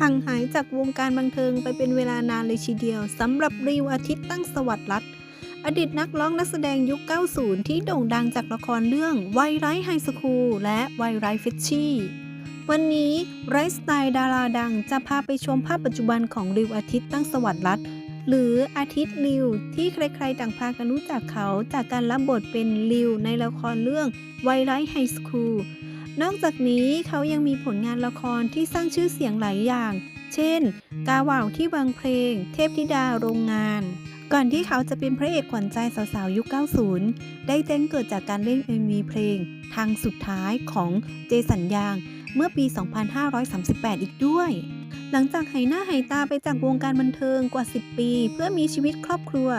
ห่างหายจากวงการบันเทิงไปเป็นเวลานานเลยทีเดียวสำหรับริวอาทิตย์ตั้งสวัสดิ์รัตอดีตนักร้องนักแสดงยุค 90 ที่โด่งดังจากละครเรื่องวัยไรไฮสคูลและวัยไรฟิชชี่วันนี้ไลฟ์สไตล์ดาราดังจะพาไปชมภาพปัจจุบันของริวอาทิตย์ตั้งสวัสดิ์รัตหรืออาทิตย์ริว ที่ใครๆต่างพากันรู้จักเขาจากการรับบทเป็นริวในละครเรื่องวัยไรไฮสคูล นอกจากนี้เขายังมีผลงานละครที่สร้างชื่อเสียงหลายอย่าง เช่น กาว่าวที่วางเพลง เทพธิดาโรงงาน ก่อนที่เขาจะเป็นพระเอกขวัญใจสาวๆ ยุค 90 ได้แจ้งเกิดจากการเล่น MV เพลง ทางสุดท้ายของเจสัญญาง เมื่อปี 2538 อีกด้วย หลังจากหายหน้าหายตาไปจากวงการบันเทิงกว่า 10 ปี เพื่อมีชีวิตครอบครัว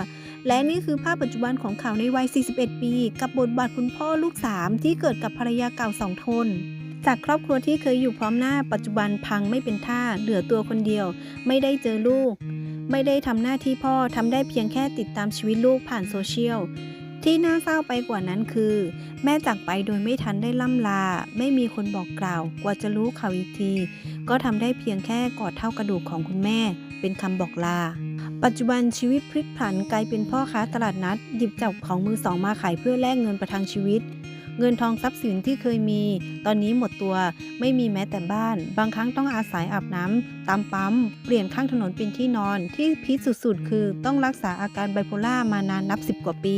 และนี่คือภาพปัจจุบันของเขาในวัย 41 ปี กับบทบาทคุณพ่อลูกสามที่เกิดกับภรรยาเก่าสองทน จากครอบครัวที่เคยอยู่พร้อมหน้าปัจจุบันพังไม่เป็นท่า เหลือตัวคนเดียว ไม่ได้เจอลูก ไม่ได้ทำหน้าที่พ่อทำได้เพียงแค่ติดตามชีวิตลูกผ่านโซเชียลที่น่าเศร้าไปกว่านั้นคือ แม่จากไปโดยไม่ทันได้ล่ำลา ไม่มีคนบอกกล่าว กว่าจะรู้ข่าวอีกที ก็ทำได้เพียงแค่กอดเท่ากระดูกของคุณแม่ เป็นคำบอกลา ปัจจุบันชีวิตพลิกผันกลายเป็นพ่อค้าตลาดนัด หยิบจับของมือสองมาขายเพื่อแลกเงินประทังชีวิต เงินทองทรัพย์สินที่เคยมี ตอนนี้หมดตัวไม่มีแม้แต่บ้าน บางครั้งต้องอาศัยอาบน้ำตามปั๊ม เปลี่ยนข้างถนนเป็นที่นอน ที่พีคสุดๆ คือต้องรักษาอาการไบโพล่ามานานนับ 10 กว่าปี